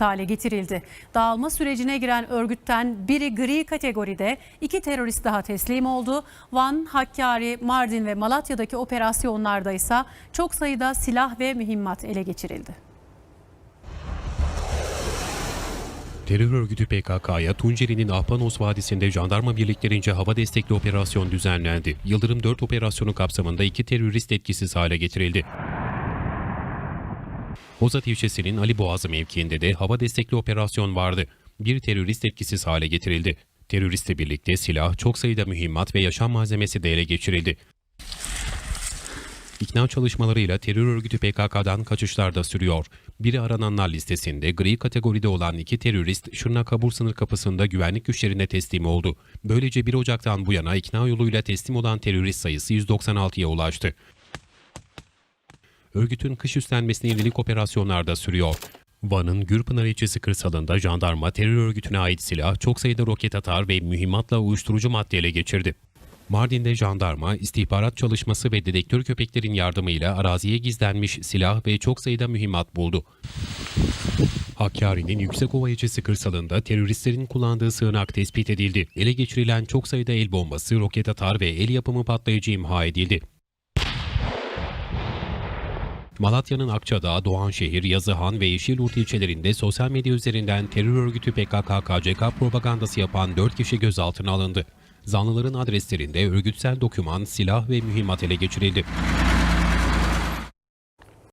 hale getirildi. Dağılma sürecine giren örgütten biri gri kategoride, iki terörist daha teslim oldu. Van, Hakkari, Mardin ve Malatya'daki operasyonlarda ise çok sayıda silah ve mühimmat ele geçirildi. Terör örgütü PKK'ya Tunceli'nin Ahpanos Vadisi'nde jandarma birliklerince hava destekli operasyon düzenlendi. Yıldırım 4 operasyonu kapsamında iki terörist etkisiz hale getirildi. Bozat ilçesinin Ali Boğazı mevkiinde de hava destekli operasyon vardı. Bir terörist etkisiz hale getirildi. Teröristle birlikte silah, çok sayıda mühimmat ve yaşam malzemesi de ele geçirildi. İkna çalışmalarıyla terör örgütü PKK'dan kaçışlar da sürüyor. Biri arananlar listesinde gri kategoride olan iki terörist Şırnak-Kabul sınır kapısında güvenlik güçlerine teslim oldu. Böylece 1 Ocak'tan bu yana ikna yoluyla teslim olan terörist sayısı 196'ya ulaştı. Örgütün kış üstlenmesine yönelik operasyonlar da sürüyor. Van'ın Gürpınar ilçesi kırsalında jandarma terör örgütüne ait silah, çok sayıda roket atar ve mühimmatla uyuşturucu madde ele geçirdi. Mardin'de jandarma, istihbarat çalışması ve dedektör köpeklerin yardımıyla araziye gizlenmiş silah ve çok sayıda mühimmat buldu. Hakkari'nin Yüksekova ilçesi kırsalında teröristlerin kullandığı sığınak tespit edildi. Ele geçirilen çok sayıda el bombası, roket atar ve el yapımı patlayıcı imha edildi. Malatya'nın Akçadağ, Doğanşehir, Yazıhan ve Yeşilyurt ilçelerinde sosyal medya üzerinden terör örgütü PKK-KCK propagandası yapan 4 kişi gözaltına alındı. Zanlıların adreslerinde örgütsel doküman, silah ve mühimmat ele geçirildi.